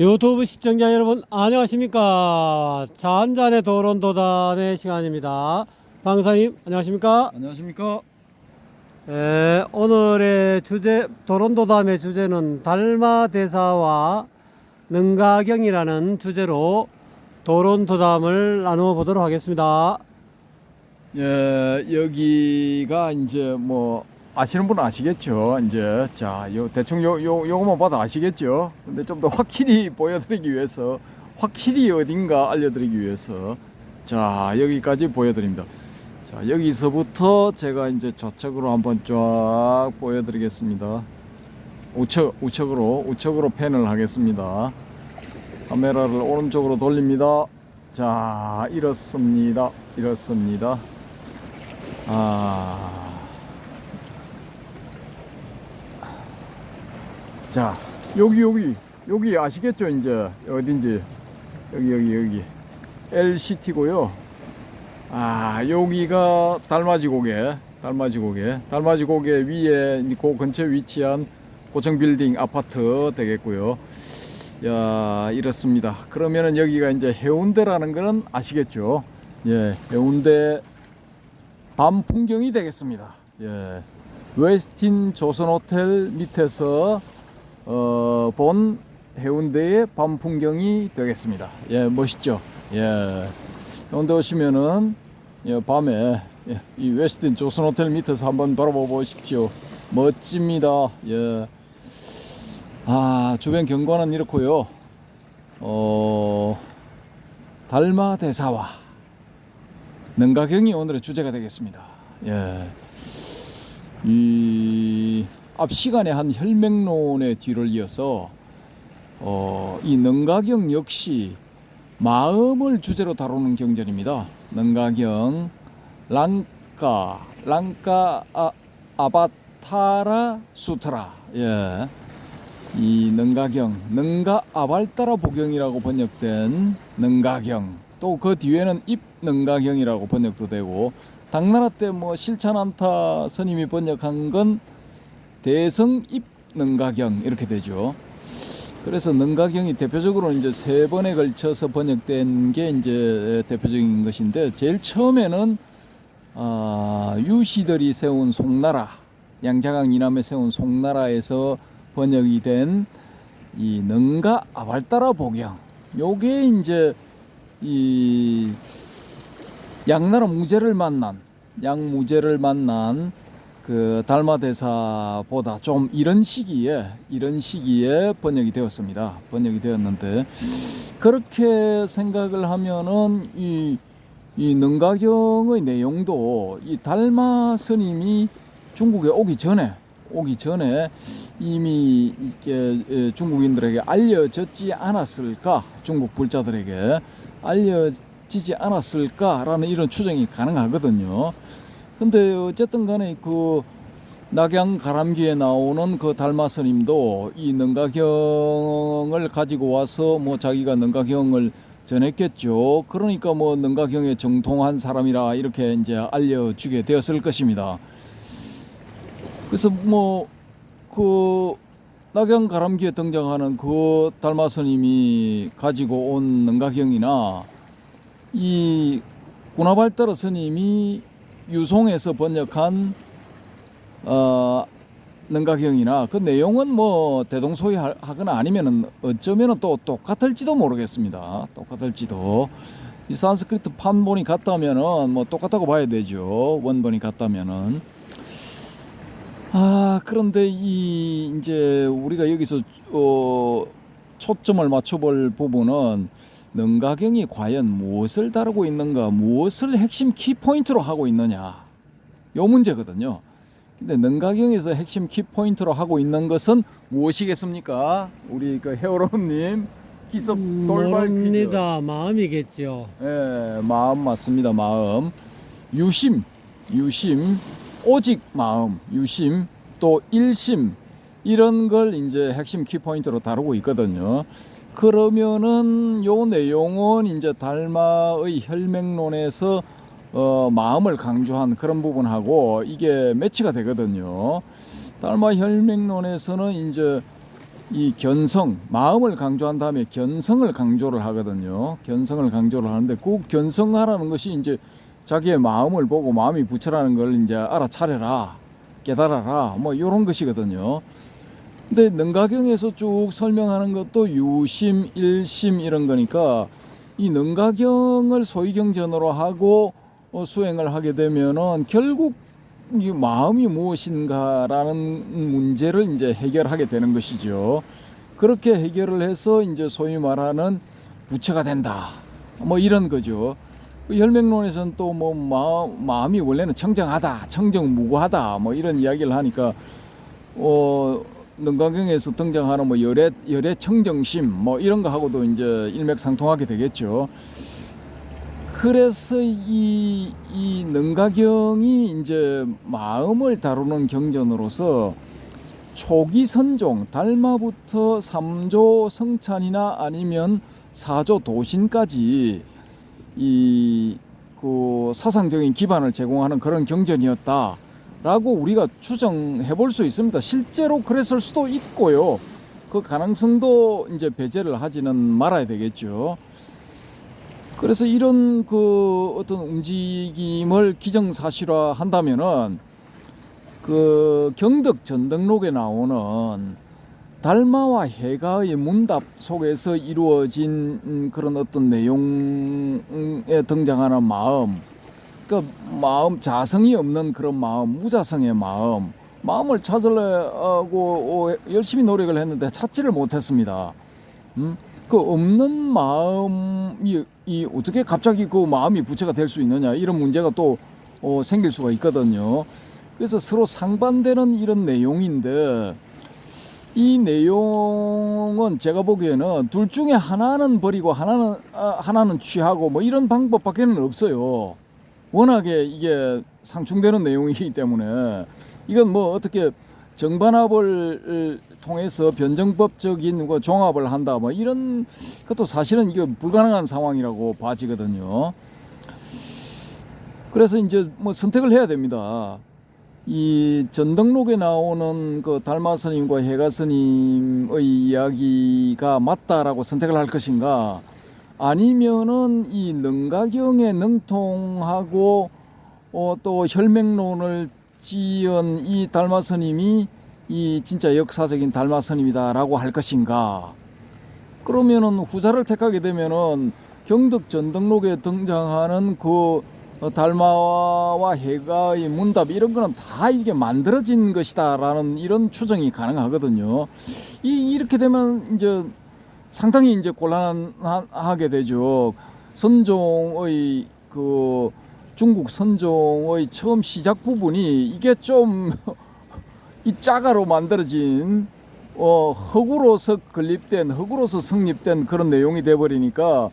유튜브 시청자 여러분 안녕하십니까? 자 한잔의 도론도단의 시간입니다. 방사님 안녕하십니까? 안녕하십니까? 예, 오늘의 주제 도론도담의 주제는 달마대사와 능가경이라는 주제로 도론도담을 나누어 보도록 하겠습니다. 예, 여기가 이제 뭐 아시는 분은 아시겠죠. 이제 자, 요 대충 요 요 요거만 봐도 아시겠죠. 근데 좀 더 확실히 보여드리기 위해서 확실히 어딘가 알려드리기 위해서 자 여기까지 보여드립니다. 자 여기서부터 제가 이제 좌측으로 한번 쫙 보여드리겠습니다. 우측 우측으로 우측으로 펜을 하겠습니다. 카메라를 오른쪽으로 돌립니다. 자 이렇습니다. 이렇습니다. 아. 자, 여기 여기 여기 아시겠죠, 이제 어딘지 여기 여기 여기 LCT고요. 아, 여기가 달맞이 고개, 달맞이 고개, 달맞이 고개 위에 그 근처에 위치한 고층 빌딩 아파트 되겠고요. 야, 이렇습니다. 그러면은 여기가 이제 해운대라는 거는 아시겠죠? 예, 해운대 밤 풍경이 되겠습니다. 예. 웨스틴 조선 호텔 밑에서 어, 본 해운대의 밤 풍경이 되겠습니다. 예, 멋있죠? 예. 해운대 오시면은 예, 밤에 예, 이 웨스틴 조선 호텔 밑에서 한번 바라봐 보십시오. 멋집니다. 예. 아, 주변 경관은 이렇고요. 어, 달마 대사와 능가경이 오늘의 주제가 되겠습니다. 예. 이, 앞 시간에 한 혈맹론의 뒤를 이어서, 어, 이 능가경 역시 마음을 주제로 다루는 경전입니다. 능가경, 랑까, 랑까 아, 아바타라 수트라. 예. 이 능가경, 능가 아발따라 보경이라고 번역된 능가경. 또 그 뒤에는 입 능가경이라고 번역도 되고 당나라 때 뭐 실찬안타 스님이 번역한 건 대성 입 능가경 이렇게 되죠. 그래서 능가경이 대표적으로 이제 세 번에 걸쳐서 번역된 게 이제 대표적인 것인데 제일 처음에는 아, 유시들이 세운 송나라 양자강 이남에 세운 송나라에서 번역이 된 이 능가 아발따라 보경 요게 이제 이 양나라 무제를 만난 양무제를 만난 그 달마대사보다 좀 이런 시기에 이런 시기에 번역이 되었습니다. 번역이 되었는데 그렇게 생각을 하면은 이, 이 능가경의 내용도 이 달마 스님이 중국에 오기 전에 오기 전에 이미 이게 에, 중국인들에게 알려졌지 않았을까 중국 불자들에게 알려지지 않았을까라는 이런 추정이 가능하거든요. 근데 어쨌든 간에 그 낙양 가람기에 나오는 그 달마 스님도 이 능가경을 가지고 와서 뭐 자기가 능가경을 전했겠죠. 그러니까 뭐 능가경에 정통한 사람이라 이렇게 이제 알려주게 되었을 것입니다. 그래서 뭐 그 낙양 가람기에 등장하는 그 달마 스님이 가지고 온 능가경이나 이 구나발따라 스님이 유송에서 번역한 어 능가경이나 그 내용은 뭐 대동소이하거나 아니면은 어쩌면은 또 똑같을지도 모르겠습니다. 똑같을지도 이 산스크리트 판본이 같다면은 뭐 똑같다고 봐야 되죠. 원본이 같다면은 아 그런데 이 이제 우리가 여기서 어 초점을 맞춰볼 부분은 능가경이 과연 무엇을 다루고 있는가, 무엇을 핵심 키포인트로 하고 있느냐, 요 문제거든요. 근데 능가경에서 핵심 키포인트로 하고 있는 것은 무엇이겠습니까? 우리 그 헤어로님 기습 돌발 퀴즈. 모릅니다 마음이겠죠 예, 마음 맞습니다. 마음. 유심, 유심, 오직 마음, 유심, 또 일심 이런 걸 이제 핵심 키포인트로 다루고 있거든요. 그러면은 요 내용은 이제 달마의 혈맹론에서 어, 마음을 강조한 그런 부분하고 이게 매치가 되거든요. 달마 혈맹론에서는 이제 이 견성, 마음을 강조한 다음에 견성을 강조를 하거든요. 견성을 강조를 하는데 그 견성하라는 것이 이제 자기의 마음을 보고 마음이 부처라는 걸 이제 알아차려라, 깨달아라, 뭐 이런 것이거든요. 근데 능가경에서 쭉 설명하는 것도 유심, 일심 이런 거니까 이 능가경을 소위경전으로 하고 어, 수행을 하게 되면은 결국 이 마음이 무엇인가라는 문제를 이제 해결하게 되는 것이죠. 그렇게 해결을 해서 이제 소위 말하는 부처가 된다. 뭐 이런 거죠. 그 혈맹론에서는 또뭐 마음, 마음이 원래는 청정하다, 청정무구하다, 뭐 이런 이야기를 하니까 어 능가경에서 등장하는 뭐 열애 열애 청정심 뭐 이런 거 하고도 이제 일맥상통하게 되겠죠. 그래서 이, 이 능가경이 이제 마음을 다루는 경전으로서 초기 선종 달마부터 삼조 성찬이나 아니면 사조 도신까지 이 그 사상적인 기반을 제공하는 그런 경전이었다 라고 우리가 추정해 볼 수 있습니다. 실제로 그랬을 수도 있고요. 그 가능성도 이제 배제를 하지는 말아야 되겠죠. 그래서 이런 그 어떤 움직임을 기정사실화 한다면은 그 경덕 전등록에 나오는 달마와 해가의 문답 속에서 이루어진 음, 그런 어떤 내용에 등장하는 마음, 그 마음 자성이 없는 그런 마음, 무자성의 마음, 마음을 찾으려고 어, 열심히 노력을 했는데 찾지를 못했습니다. 음? 그 없는 마음이 이 어떻게 갑자기 그 마음이 부처가 될 수 있느냐 이런 문제가 또 어, 생길 수가 있거든요. 그래서 서로 상반되는 이런 내용인데 이 내용은 제가 보기에는 둘 중에 하나는 버리고 하나는 아, 하나는 취하고 뭐 이런 방법밖에는 없어요. 워낙에 이게 상충되는 내용이기 때문에 이건 뭐 어떻게 정반합을 통해서 변정법적인 그 종합을 한다 뭐 이런 것도 사실은 이거 불가능한 상황이라고 봐지거든요. 그래서 이제 뭐 선택을 해야 됩니다. 이 전등록에 나오는 그 달마 스님과 해가 스님의 이야기가 맞다라고 선택을 할 것인가 아니면은 이 능가경에 능통하고 어, 또 혈맹론을 지은 이 달마 스님이 이 진짜 역사적인 달마 스님이다라고 할 것인가 그러면은 후자를 택하게 되면은 경덕 전등록에 등장하는 그 어, 달마와 해가의 문답 이런 거는 다 이게 만들어진 것이다라는 이런 추정이 가능하거든요. 이 이렇게 되면 이제 상당히 이제 곤란하게 되죠. 선종의 그 중국 선종의 처음 시작 부분이 이게 좀 이 짜가로 만들어진 어 흑으로서 건립된 흑으로서 성립된 그런 내용이 돼 버리니까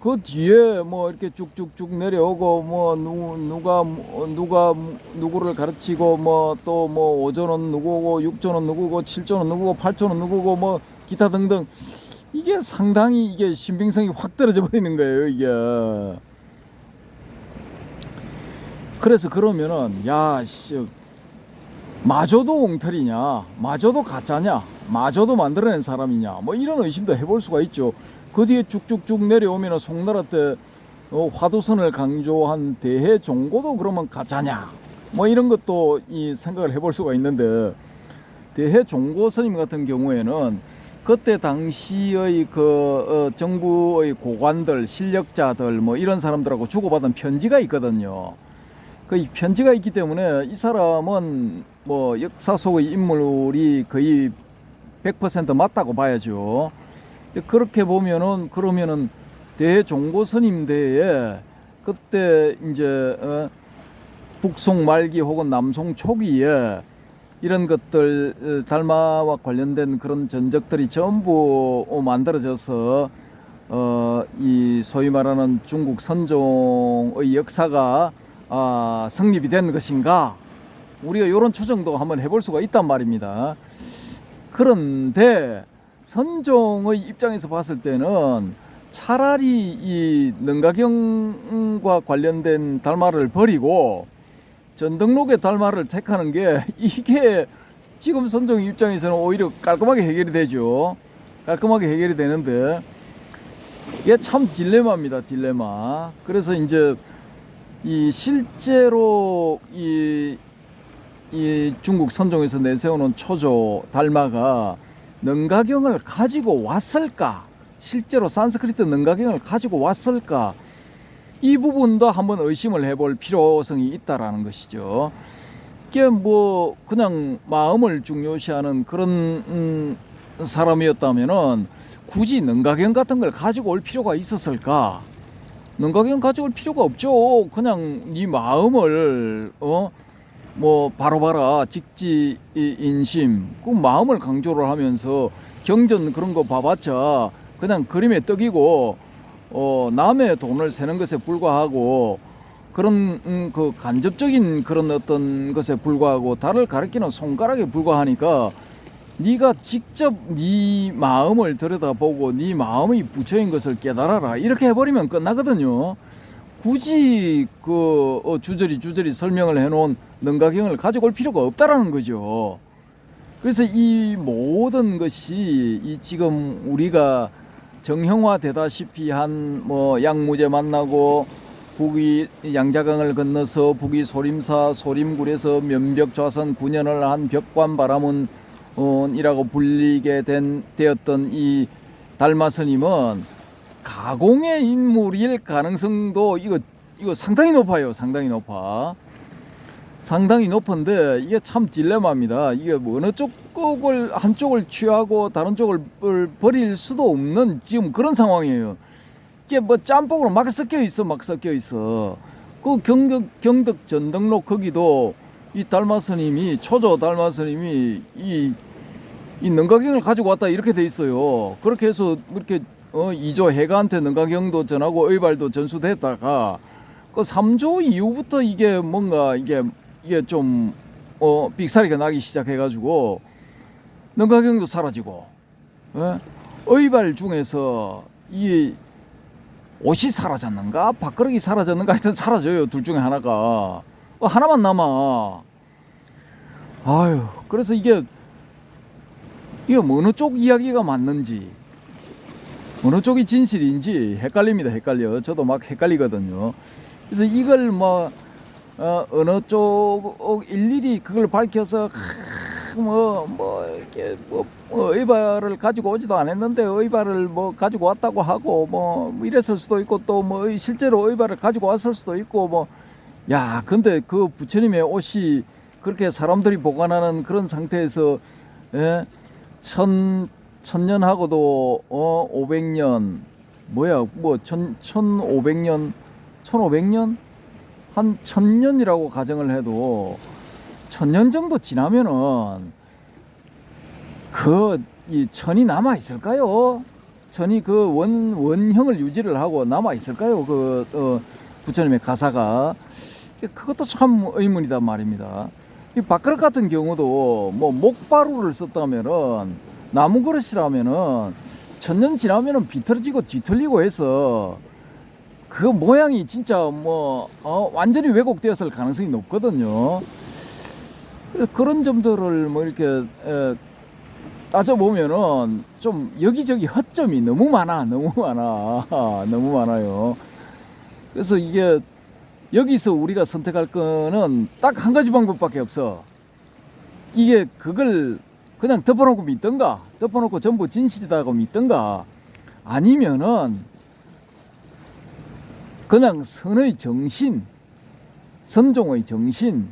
그 뒤에 뭐 이렇게 쭉쭉쭉 내려오고 뭐 누, 누가 뭐 누가 누구를 가르치고 뭐또뭐 5조는 누구고 6조는 누구고 7조는 누구고 8조는 누구고 뭐 기타 등등 이게 상당히 이게 신빙성이 확 떨어져 버리는 거예요 이게. 그래서 그러면은 야 씨 마저도 옹탈이냐? 마저도 가짜냐? 마저도 만들어낸 사람이냐? 뭐 이런 의심도 해볼 수가 있죠. 그 뒤에 쭉쭉쭉 내려오면 송나라 때 어, 화두선을 강조한 대해 종고도 그러면 가짜냐? 뭐 이런 것도 이 생각을 해볼 수가 있는데 대해 종고 스님 같은 경우에는 그때 당시의 그 어, 정부의 고관들 실력자들 뭐 이런 사람들하고 주고받은 편지가 있거든요. 그이 편지가 있기 때문에 이 사람은 뭐 역사 속의 인물이 거의 100% 맞다고 봐야죠. 그렇게 보면은 그러면은 대종고 스님대에 그때 이제 어, 북송 말기 혹은 남송 초기에 이런 것들 어, 달마와 관련된 그런 전적들이 전부 어, 만들어져서 어, 이 소위 말하는 중국 선종의 역사가 아, 성립이 된 것인가 우리가 이런 추정도 한번 해볼 수가 있단 말입니다. 그런데 선종의 입장에서 봤을 때는 차라리 이 능가경과 관련된 달마를 버리고 전등록의 달마를 택하는 게 이게 지금 선종 입장에서는 오히려 깔끔하게 해결이 되죠. 깔끔하게 해결이 되는데 이게 참 딜레마입니다. 딜레마. 그래서 이제 이 실제로 이, 이 중국 선종에서 내세우는 초조 달마가 능가경을 가지고 왔을까? 실제로 산스크리트 능가경을 가지고 왔을까? 이 부분도 한번 의심을 해볼 필요성이 있다라는 것이죠. 이게 뭐 그냥 마음을 중요시하는 그런 음, 사람이었다면은 굳이 능가경 같은 걸 가지고 올 필요가 있었을까? 능가경 가지고 올 필요가 없죠. 그냥 네 마음을 어 뭐 바로 봐라 직지 이- 인심 그 마음을 강조를 하면서 경전 그런 거 봐봤자 그냥 그림의 떡이고 어 남의 돈을 세는 것에 불과하고 그런 음, 그 간접적인 그런 어떤 것에 불과하고 달을 가리키는 손가락에 불과하니까 네가 직접 네 마음을 들여다보고 네 마음이 부처인 것을 깨달아라 이렇게 해버리면 끝나거든요. 굳이 그 어, 주저리 주저리 설명을 해놓은 능가경을 가지고 올 필요가 없다라는 거죠. 그래서 이 모든 것이 이 지금 우리가 정형화 되다시피 한 뭐 양무제 만나고 북위 양자강을 건너서 북위 소림사 소림굴에서 면벽 좌선 9년을 한 벽관 바라문 어, 이라고 불리게 된 되었던 이 달마 스님은 가공의 인물일 가능성도 이거 이거 상당히 높아요. 상당히 높아. 상당히 높은데 이게 참 딜레마입니다. 이게 뭐 어느 쪽을 한쪽을 취하고 다른 쪽을 버- 버릴 수도 없는 지금 그런 상황이에요. 이게 뭐 짬뽕으로 막 섞여 있어, 막 섞여 있어. 그 경덕 경덕 전등록 거기도 이 달마 스님이 초조 달마 스님이 이, 이 능가경을 가지고 왔다 이렇게 돼 있어요. 그렇게 해서 이렇게 어, 2조 해가한테 능가경도 전하고 의발도 전수됐다가 그 3조 이후부터 이게 뭔가 이게 이게 좀 어, 삑사리가 나기 시작해가지고 능가경도 사라지고 예? 의발 중에서 이 옷이 사라졌는가? 밥그릇이 사라졌는가? 하여튼 사라져요 둘 중에 하나가. 어, 하나만 남아. 아유 그래서 이게 이게 뭐 어느 쪽 이야기가 맞는지 어느 쪽이 진실인지 헷갈립니다 헷갈려. 저도 막 헷갈리거든요. 그래서 이걸 뭐 어, 어느 쪽 일일이 그걸 밝혀서 뭐뭐 뭐 이렇게 뭐, 뭐 의발을 가지고 오지도 않았는데 의발을 뭐 가지고 왔다고 하고 뭐, 뭐 이랬을 수도 있고 또 뭐 실제로 의발을 가지고 왔을 수도 있고 뭐 야 근데 그 부처님의 옷이 그렇게 사람들이 보관하는 그런 상태에서 예? 천 천년하고도 어 500년 뭐야 뭐 천 천오백 년 천오백 년 한 천년이라고 가정을 해도 천년 정도 지나면은 그 이 천이 남아 있을까요? 천이 그 원 원형을 유지를 하고 남아 있을까요? 그 어, 부처님의 가사가 그것도 참 의문이단 말입니다. 이 밥그릇 같은 경우도 뭐 목바루를 썼다면은 나무 그릇이라면은 천년 지나면은 비틀어지고 뒤틀리고 해서 그 모양이 진짜 뭐 어, 완전히 왜곡되었을 가능성이 높거든요. 그런 점들을 뭐 이렇게 에, 따져 보면은 좀 여기저기 허점이 너무 많아, 너무 많아, 너무 많아요. 그래서 이게 여기서 우리가 선택할 거는 딱 한 가지 방법밖에 없어. 이게 그걸 그냥 덮어놓고 믿던가, 덮어놓고 전부 진실이다고 믿던가, 아니면은 그냥 선의 정신, 선종의 정신,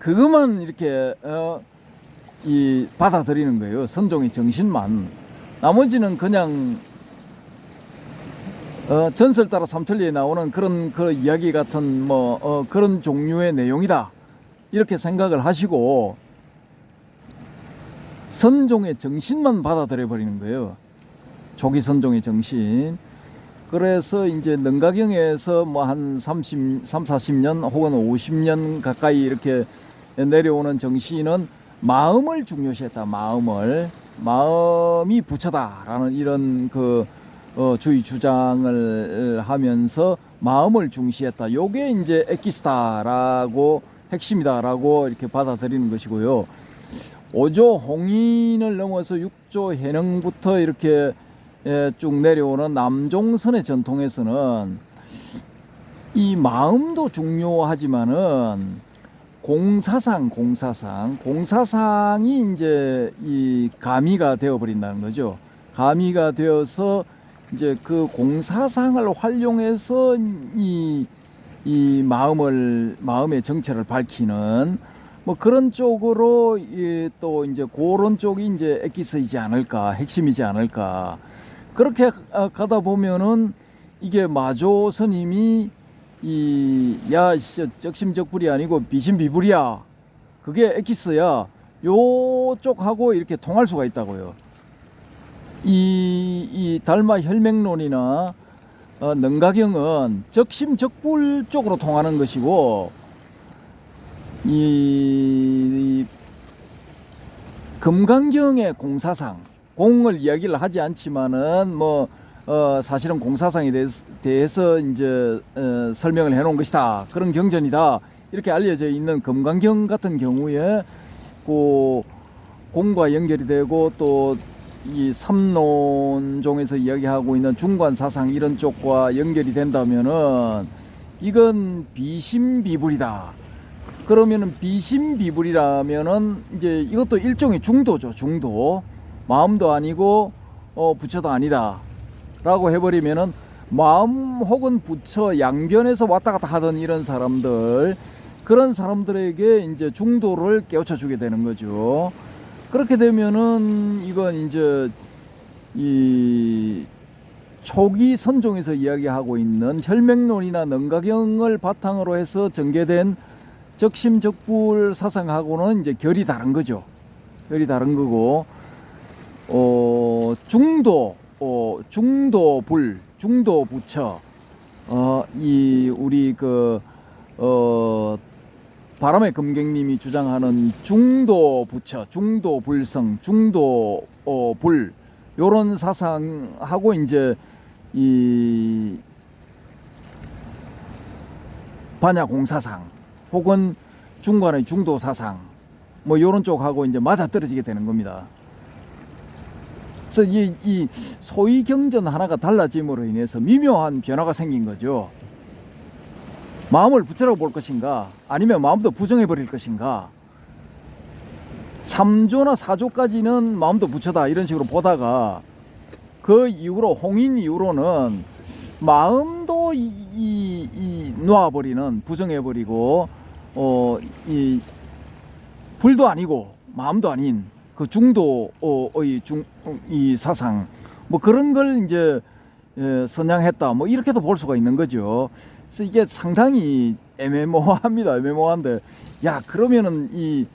그것만 이렇게 어, 이 받아들이는 거예요. 선종의 정신만. 나머지는 그냥 어, 전설 따라 삼천리에 나오는 그런 그 이야기 같은 뭐 어, 그런 종류의 내용이다. 이렇게 생각을 하시고 선종의 정신만 받아들여 버리는 거예요. 조기 선종의 정신. 그래서 이제 능가경에서 뭐 한 30, 3, 40년 혹은 50년 가까이 이렇게 내려오는 정신은 마음을 중요시했다. 마음을 마음이 부처다라는 이런 그 어, 주의 주장을 하면서 마음을 중시했다. 요게 이제 에키스타라고 핵심이다라고 이렇게 받아들이는 것이고요. 오조 홍인을 넘어서 육조 해능부터 이렇게 예, 쭉 내려오는 남종선의 전통에서는 이 마음도 중요하지만은 공사상, 공사상, 공사상이 이제 이 가미가 되어 버린다는 거죠. 가미가 되어서 이제 그 공사상을 활용해서 이, 이 마음을 마음의 정체를 밝히는 뭐 그런 쪽으로 이, 또 이제 그런 쪽이 이제 엑기스이지 않을까, 핵심이지 않을까. 그렇게 가- 가다 보면은 이게 마조 스님이 이야 적심적불이 아니고 비심비불이야. 그게 엑기스야. 요쪽하고 이렇게 통할 수가 있다고요. 이, 이 달마 혈맹론이나 어, 능가경은 적심적불 쪽으로 통하는 것이고 이, 이 금강경의 공사상 공을 이야기를 하지 않지만은 뭐 어, 사실은 공사상에 대해서, 대해서 이제 어, 설명을 해놓은 것이다 그런 경전이다 이렇게 알려져 있는 금강경 같은 경우에 그 공과 연결이 되고 또 이 삼론종에서 이야기하고 있는 중관 사상 이런 쪽과 연결이 된다면은 이건 비심비불이다. 그러면은 비심비불이라면은 이제 이것도 일종의 중도죠. 중도. 마음도 아니고 어 부처도 아니다 라고 해버리면은 마음 혹은 부처 양변에서 왔다 갔다 하던 이런 사람들 그런 사람들에게 이제 중도를 깨우쳐 주게 되는 거죠. 그렇게 되면은 이건 이제 이 초기 선종에서 이야기하고 있는 혈맹론이나 능가경을 바탕으로 해서 전개된 적심적불 사상하고는 이제 결이 다른 거죠. 결이 다른 거고 어 중도 어 중도 불 중도 부처 어 이 우리 그 어 바람의 금객님이 주장하는 중도 부처, 중도 불성, 중도 어, 불 요런 사상하고 이제 이 반야 공사상 혹은 중간의 중도 사상 뭐 요런 쪽하고 이제 맞아 떨어지게 되는 겁니다. 그래서 이, 이 소위 경전 하나가 달라짐으로 인해서 미묘한 변화가 생긴 거죠. 마음을 부처라고 볼 것인가 아니면 마음도 부정해 버릴 것인가 3조나 4조까지는 마음도 부처다 이런 식으로 보다가 그 이후로 홍인 이후로는 마음도 이, 이, 이 놓아버리는 부정해버리고 어, 이 불도 아니고 마음도 아닌 그 중도의 중, 이 사상 뭐 그런 걸 이제 예, 선양했다 뭐 이렇게도 볼 수가 있는 거죠. 그래서 이게 상당히 애매모호합니다. 애매모호한데 야 그러면은 이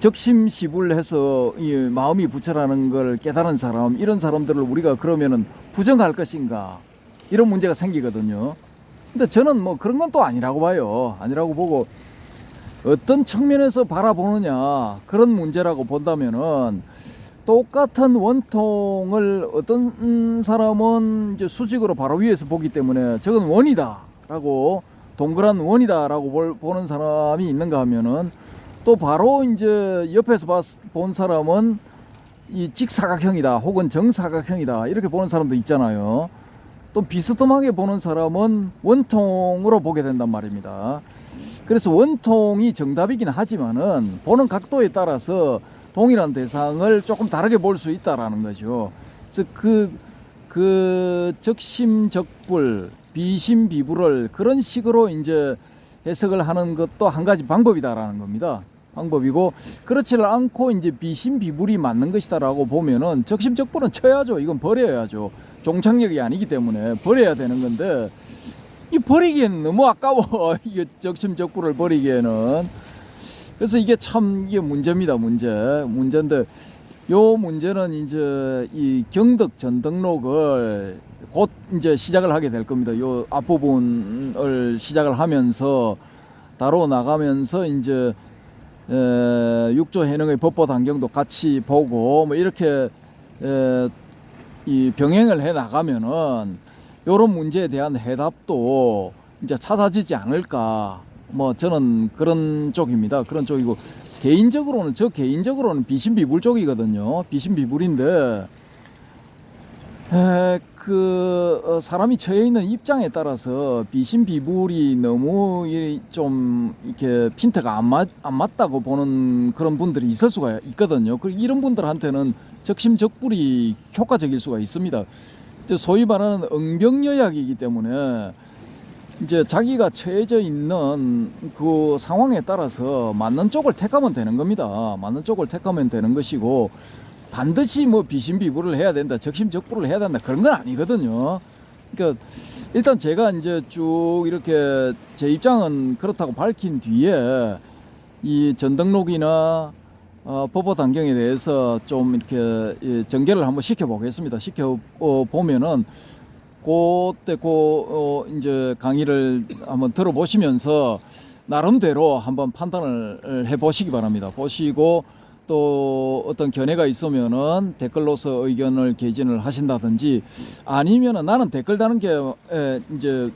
적심시불 해서 이 마음이 부처라는 걸 깨달은 사람 이런 사람들을 우리가 그러면은 부정할 것인가 이런 문제가 생기거든요. 근데 저는 뭐 그런 건 또 아니라고 봐요. 아니라고 보고 어떤 측면에서 바라보느냐 그런 문제라고 본다면은 똑같은 원통을 어떤 사람은 이제 수직으로 바로 위에서 보기 때문에 저건 원이다라고 동그란 원이다라고 볼- 보는 사람이 있는가 하면은 또 바로 이제 옆에서 봤, 본 사람은 이 직사각형이다 혹은 정사각형이다 이렇게 보는 사람도 있잖아요. 또 비스듬하게 보는 사람은 원통으로 보게 된단 말입니다. 그래서 원통이 정답이긴 하지만은 보는 각도에 따라서 동일한 대상을 조금 다르게 볼 수 있다라는 거죠. 그래서 그, 그 적심적불, 비심비불을 그런 식으로 이제 해석을 하는 것도 한 가지 방법이다라는 겁니다. 방법이고 그렇지를 않고 이제 비심비불이 맞는 것이다라고 보면은 적심적불은 쳐야죠. 이건 버려야죠. 종착역이 아니기 때문에 버려야 되는 건데 이 버리기엔 너무 아까워. 이게 적심적불을 버리기에는 그래서 이게 참 이게 문제입니다. 문제 문제인데 요 문제는 이제 이 경덕 전등록을 곧 이제 시작을 하게 될 겁니다. 요 앞부분을 시작을 하면서 다뤄 나가면서 이제 에, 육조 해능의 법보 단경도 같이 보고 뭐 이렇게 에, 이 병행을 해 나가면은 요런 문제에 대한 해답도 이제 찾아지지 않을까 뭐 저는 그런 쪽입니다. 그런 쪽이고 개인적으로는 저 개인적으로는 비신비불 쪽이거든요. 비신비불인데 에, 그 어, 사람이 처해 있는 입장에 따라서 비신비불이 너무 이- 좀 이렇게 핀트가 안, 맞, 안 맞다고 보는 그런 분들이 있을 수가 있거든요. 그 이런 분들한테는 적심적불이 효과적일 수가 있습니다. 소위 말하는 응병여약이기 때문에 이제 자기가 처해져 있는 그 상황에 따라서 맞는 쪽을 택하면 되는 겁니다. 맞는 쪽을 택하면 되는 것이고 반드시 뭐 비신비불을 해야 된다, 적심적불을 해야 된다 그런 건 아니거든요. 그러니까 일단 제가 이제 쭉 이렇게 제 입장은 그렇다고 밝힌 뒤에 이 전등록이나 어, 법호 단경에 대해서 좀 이렇게 예, 전개를 한번 시켜 보겠습니다. 시켜 어, 보면은 그때 그 어, 이제 강의를 한번 들어보시면서 나름대로 한번 판단을 해 보시기 바랍니다. 보시고 또 어떤 견해가 있으면은 댓글로서 의견을 개진을 하신다든지 아니면은 나는 댓글 다는 게 에, 이제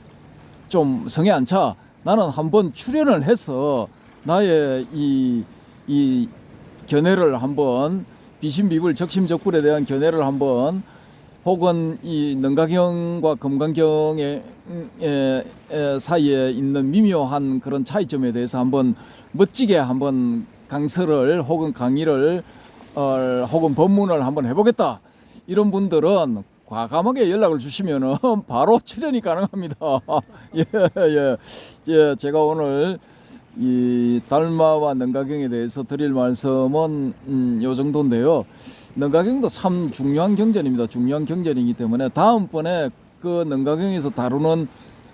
좀 성에 안 차. 나는 한번 출연을 해서 나의 이, 이 견해를 한번 비신비불 적심적불에 대한 견해를 한번 혹은 이 능가경과 금강경의 음, 에, 에, 사이에 있는 미묘한 그런 차이점에 대해서 한번 멋지게 한번 강서를 혹은 강의를 어, 혹은 법문을 한번 해보겠다 이런 분들은 과감하게 연락을 주시면은 바로 출연이 가능합니다. 예, 예, 예, 제가 오늘 이 달마와 능가경에 대해서 드릴 말씀은 음, 요 정도인데요. 능가경도 참 중요한 경전입니다. 중요한 경전이기 때문에 다음번에 그 능가경에서 다루는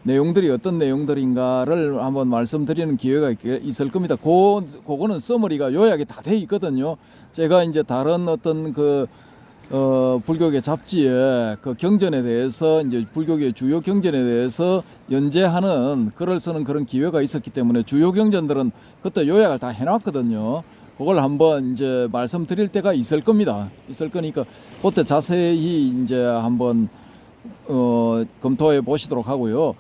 내용들이 어떤 내용들인가를 한번 말씀드리는 기회가 있, 있을 겁니다. 고, 그거는 써머리가 요약이 다 돼 있거든요. 제가 이제 다른 어떤 그 어, 불교계 잡지에 그 경전에 대해서 이제 불교계 주요 경전에 대해서 연재하는 글을 쓰는 그런 기회가 있었기 때문에 주요 경전들은 그때 요약을 다 해놨거든요. 그걸 한번 이제 말씀드릴 때가 있을 겁니다. 있을 거니까 그때 자세히 이제 한번 어, 검토해 보시도록 하고요.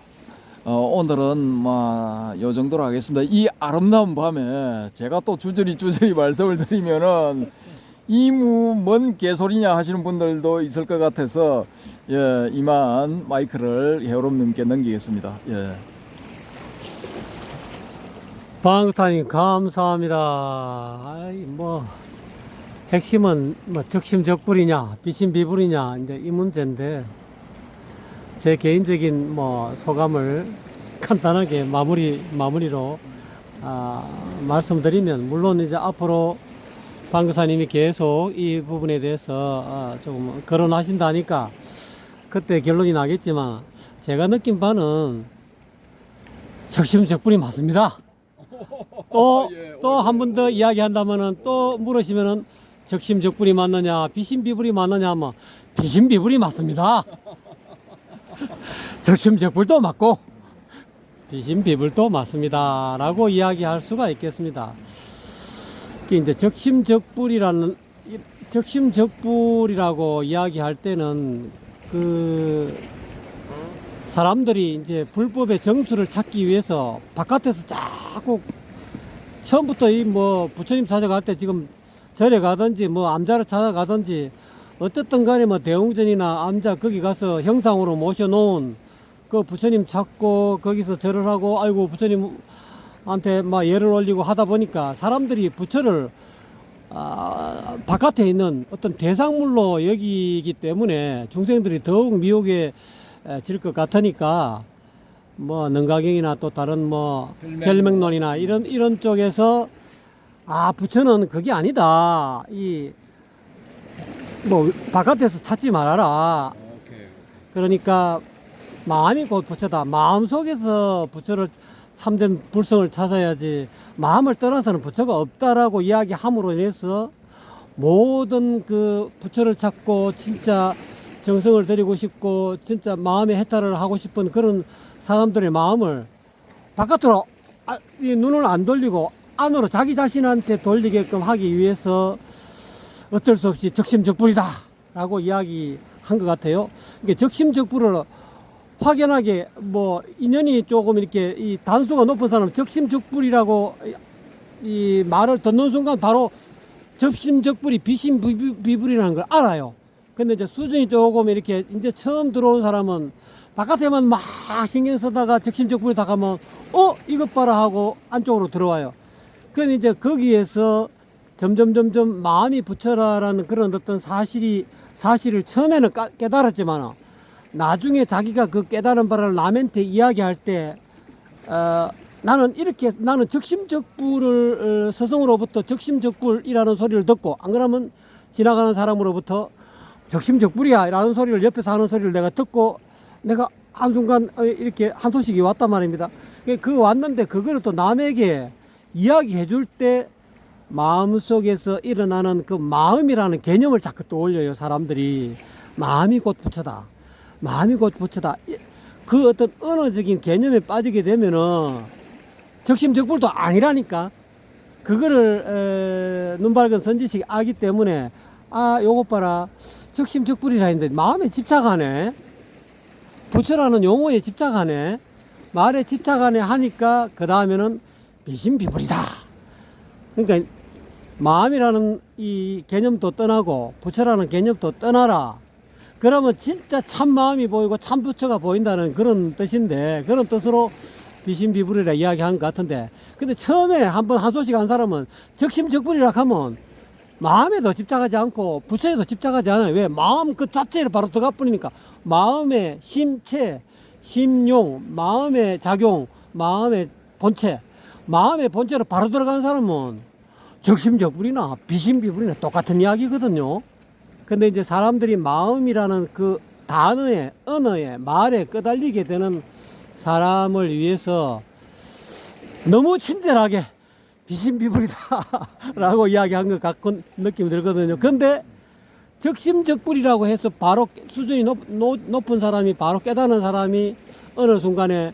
어, 오늘은 뭐요 정도로 하겠습니다. 이 아름다운 밤에 제가 또 주저리 주저리 말씀을 드리면은 이뭔 개소리냐 하시는 분들도 있을 것 같아서 예, 이만 마이크를 해오름님께 넘기겠습니다. 예. 방타님 감사합니다. 아이 뭐 핵심은 뭐 적심적불이냐 비신비불이냐 이제 이 문제인데 제 개인적인 뭐 소감을 간단하게 마무리 마무리로 아, 말씀드리면 물론 이제 앞으로 방교사님이 계속 이 부분에 대해서 아, 조금 거론하신다니까 그때 결론이 나겠지만 제가 느낀 바는 적심적불이 맞습니다. 또 또 한 번 더 이야기한다면은 또 물으시면은 적심적불이 맞느냐 비신비불이 맞느냐 하면 비신비불이 맞습니다. 적심적불도 맞고 비신비불도 맞습니다라고 이야기할 수가 있겠습니다. 이제 적심적불이라는 이- 적심적불이라고 이야기할 때는 그 사람들이 이제 불법의 정수를 찾기 위해서 바깥에서 자꾸 처음부터 이 뭐 부처님 찾아갈 때 지금 절에 가든지 뭐 암자를 찾아가든지 어쨌든 간에 뭐 대웅전이나 암자 거기 가서 형상으로 모셔놓은 그 부처님 찾고 거기서 절을 하고 아이고 부처님 한테 막 예를 올리고 하다 보니까 사람들이 부처를 아, 바깥에 있는 어떤 대상물로 여기기 때문에 중생들이 더욱 미혹에 질 것 같으니까 뭐 능가경이나 또 다른 뭐 혈맹론이나 이런 이런 쪽에서 아 부처는 그게 아니다. 이 뭐 바깥에서 찾지 말아라. 그러니까 마음이 곧 부처다. 마음 속에서 부처를 참된 불성을 찾아야지 마음을 떠나서는 부처가 없다라고 이야기함으로 인해서 모든 그 부처를 찾고 진짜 정성을 들이고 싶고 진짜 마음의 해탈을 하고 싶은 그런 사람들의 마음을 바깥으로 아, 이 눈을 안 돌리고 안으로 자기 자신한테 돌리게끔 하기 위해서 어쩔 수 없이 적심적불이다 라고 이야기한 것 같아요. 이게 적심적불을 확연하게 뭐 인연이 조금 이렇게 이 단수가 높은 사람 적심적불이라고 이 말을 듣는 순간 바로 접심적불이 비심비불이라는 걸 알아요. 근데 이제 수준이 조금 이렇게 이제 처음 들어온 사람은 바깥에만 막 신경 쓰다가 적심적불이 다 가면 어 이것 봐라 하고 안쪽으로 들어와요. 근데 이제 거기에서 점점 점점 마음이 붙여라라는 그런 어떤 사실이 사실을 처음에는 까- 깨달았지만 나중에 자기가 그 깨달은 바를 남한테 이야기할 때 어, 나는 이렇게 나는 적심적불을 어, 스승으로부터 적심적불이라는 소리를 듣고 안 그러면 지나가는 사람으로부터 적심적불이야라는 소리를 옆에서 하는 소리를 내가 듣고 내가 한 순간 어, 이렇게 한 소식이 왔단 말입니다. 그- 그 왔는데 그거를 또 남에게 이야기해 줄 때 마음속에서 일어나는 그 마음이라는 개념을 자꾸 떠올려요 사람들이 마음이 곧 부처다 마음이 곧 부처다. 이- 그 어떤 언어적인 개념에 빠지게 되면은 적심적불도 아니라니까. 그거를 에, 눈바라건 선지식이 알기 때문에 아 요것 봐라. 적심적불이라 했는데 마음에 집착하네. 부처라는 용어에 집착하네. 말에 집착하네 하니까 그 다음에는 비심비불이다. 그러니까 마음이라는 이 개념도 떠나고 부처라는 개념도 떠나라. 그러면 진짜 참 마음이 보이고 참 부처가 보인다는 그런 뜻인데 그런 뜻으로 비심비불이라 이야기한 것 같은데 근데 처음에 한번 한 소식 한 사람은 적심적불이라 하면 마음에도 집착하지 않고 부처에도 집착하지 않아요. 왜? 마음 그 자체를 바로 들어가 버리니까 마음의 심체, 심용, 마음의 작용, 마음의 본체, 마음의 본체로 바로 들어간 사람은 적심적불이나 비심비불이나 똑같은 이야기거든요. 근데 이제 사람들이 마음이라는 그 단어에, 언어에, 말에 끄달리게 되는 사람을 위해서 너무 친절하게 비심비불이다라고 이야기한 것 같은 느낌이 들거든요. 근데 적심적불이라고 해서 바로 수준이 높, 높, 높 은 사람이 바로 깨닫는 사람이 어느 순간에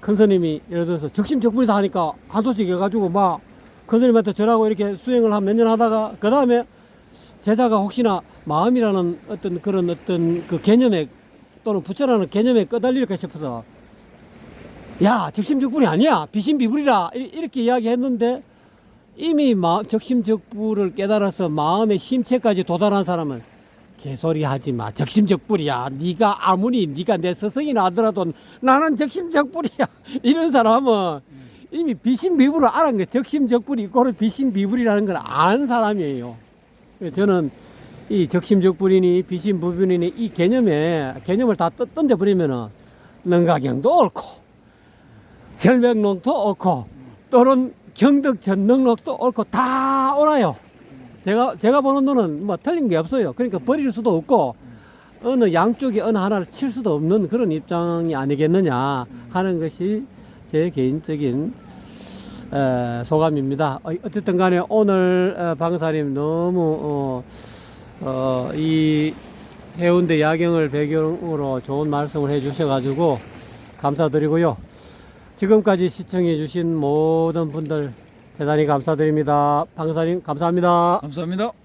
큰 스님이 예를 들어서 적심적불이다 하니까 한 소식 해가지고 막 큰 스님한테 전하고 이렇게 수행을 한 몇 년 하다가 그 다음에 제자가 혹시나 마음이라는 어떤 그런 어떤 그 개념에 또는 부처라는 개념에 끄달릴까 싶어서 야 적심적불이 아니야. 비심비불이라. 이- 이렇게 이야기했는데 이미 마, 적심적불을 깨달아서 마음의 심체까지 도달한 사람은 개소리 하지 마. 적심적불이야. 네가 아무리 네가 내 스승이나 하더라도 나는 적심적불이야. 이런 사람은 이미 비심비불을 알은 게 적심적불이 이거를 비심비불이라는 걸 아는 사람이에요 저는 이 적심적불이니 비심부분이니 이 개념에 개념을 다 떠- 던져버리면은 능가경도 옳고 혈맥론도 옳고 또는 경덕 전능력도 옳고 다 옳아요. 제가 제가 보는 눈은 뭐 틀린 게 없어요. 그러니까 버릴 수도 없고 어느 양쪽에 어느 하나를 칠 수도 없는 그런 입장이 아니겠느냐 하는 것이 제 개인적인 에, 소감입니다. 어, 어쨌든 간에 오늘 어, 방사님 너무 어, 어, 이 해운대 야경을 배경으로 좋은 말씀을 해 주셔가지고 감사드리고요. 지금까지 시청해 주신 모든 분들 대단히 감사드립니다. 방사님 감사합니다. 감사합니다.